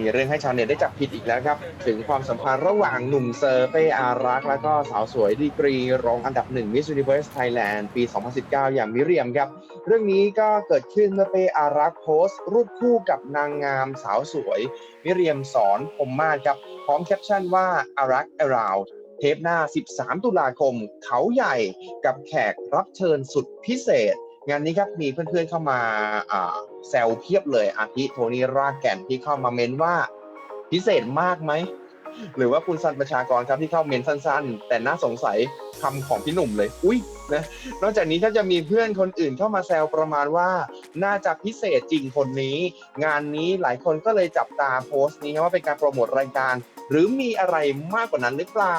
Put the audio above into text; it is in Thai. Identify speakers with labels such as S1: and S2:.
S1: มีเรื่องให้ชาวเน็ตได้จับผิดอีกแล้วครับ ถึงความสัมพันธ์ระหว่างหนุ่มเซอร์เป้อารัก แล้วก็สาวสวยดีกรี รองอันดับหนึ่ง Miss Universe Thailand ปี 2019 อย่างมิเรียมครับ เรื่องนี้ก็เกิดขึ้นเมื่อเป้อารักโพสต์รูปคู่กับนางงามสาวสวย มิเรียมสอนพมมาศครับพร้อมแคปชั่นว่าอารัก around เทปหน้า 13 ตุลาคม เขาใหญ่กับแขกรับเชิญสุดพิเศษ งานนี้ครับมีเพื่อนๆเข้ามาา แซวเพียบเลยอาทิโทนี่รากแก่นที่เข้ามาเม้นว่า พิเศษมากไหม หรือว่าคุณสันประชากรครับที่เข้าเม้นสั้นๆ แต่น่าสงสัยคำของพี่หนุ่มเลย อุ้ยนะนอกจากนี้ก็จะมีเพื่อนคนอื่นเข้ามาแซวประมาณว่า น่าจะพิเศษจริงคนนี้ งานนี้หลายคนก็เลยจับตาโพสต์นี้ว่าเป็นการโปรโมทรายการ หรือมีอะไรมากกว่านั้นหรือเปล่า